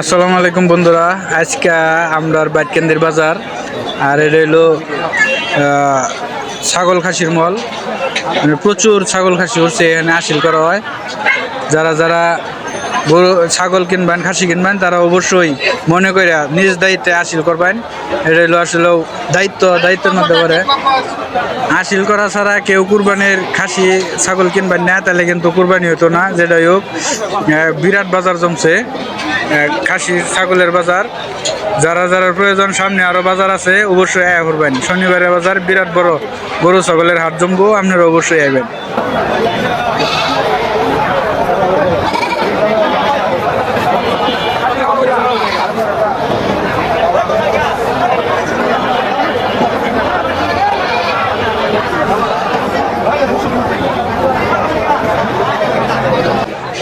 আসসালামু আলাইকুম বন্ধুরা। আজকে আমরা বাইটকেন্দ্রের বাজার, আর এটা হলো ছাগল খাসির মল। মানে প্রচুর ছাগল খাসি হচ্ছে এখানে, আসিল করা হয়। যারা যারা গরু, ছাগল কিনবেন, খাসি কিনবেন, তারা অবশ্যই মনে করে নিজ দায়িত্বে আসিল করবেন। এটা হলো আসলে দায়িত্ব, দায়িত্বের মধ্যে করে হাসিল করা ছাড়া কেউ কুরবানির খাসি, ছাগল কিনবেন না, তাহলে কিন্তু কুরবানি হতো না যেটা হোক। বিরাট বাজার জমছে। খাসি, ছাগলের বাজার। যারা যারা প্রয়োজন, সামনে আরও বাজার আছে, অবশ্যই আয়া করবেন শনিবারের বাজার বিরাট বড়। গরু, ছাগলের হাট জমবো, আপনারা অবশ্যই আইবেন।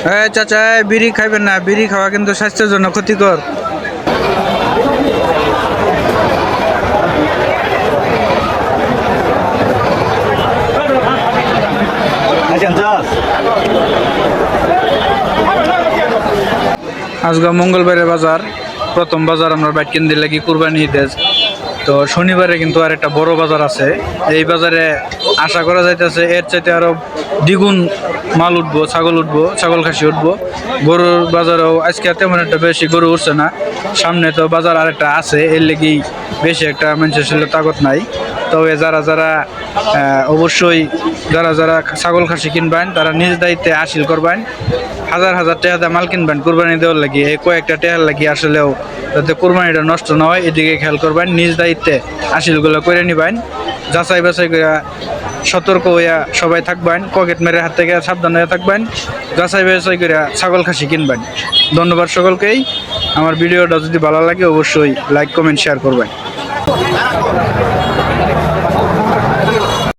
হ্যাঁ চাচা বিড়ি খাইবেন না, বিড়ি খাওয়া কিন্তু স্বাস্থ্যের জন্য ক্ষতিকর। আজকে মঙ্গলবারের বাজার, প্রথম বাজার আমরা বাইট কেন্দ্রে লাগি কুরবানি ঈদের তো শনিবারে কিন্তু আর একটা বড় বাজার আছে। এই বাজারে আশা করা যাইতেছে এর চাইতে আরও দ্বিগুণ মাল উঠবো, ছাগল উঠবো, ছাগল খাসি উঠবো। গরুর বাজারেও আজকে তেমন একটা বেশি গরু উঠছে না। সামনে তো বাজার আরেকটা আছে, এর লেগেই বেশি একটা মানুষের ছিল তাগত নাই। তবে যারা যারা অবশ্যই যারা যারা ছাগল খাসি কিনবেন, তারা নিজ দায়িত্বে আসিল করবেন। হাজার হাজার টাকা দিয়ে মাল কিনবেন, কোরবানি দেওয়ার লাগি, এই কয়েকটা টেহার লাগি আসলেও যাতে কোরবানিটা নষ্ট না হয়, এদিকে খেয়াল করবেন, নিজ দায়িত্বে আসিলগুলো করে নিবেন। যাচাই বাছাই করে সতর্ক হইয়া সবাই থাকবেন, পকেট মেরে হাত থেকে সাবধান হয়ে থাকবেন গাছাই বেছাই করে ছাগল, খাসি কিনবেন। ধন্যবাদ সকলকেই। আমার ভিডিওটা যদি ভালো লাগে, অবশ্যই লাইক কমেন্ট শেয়ার করবেন।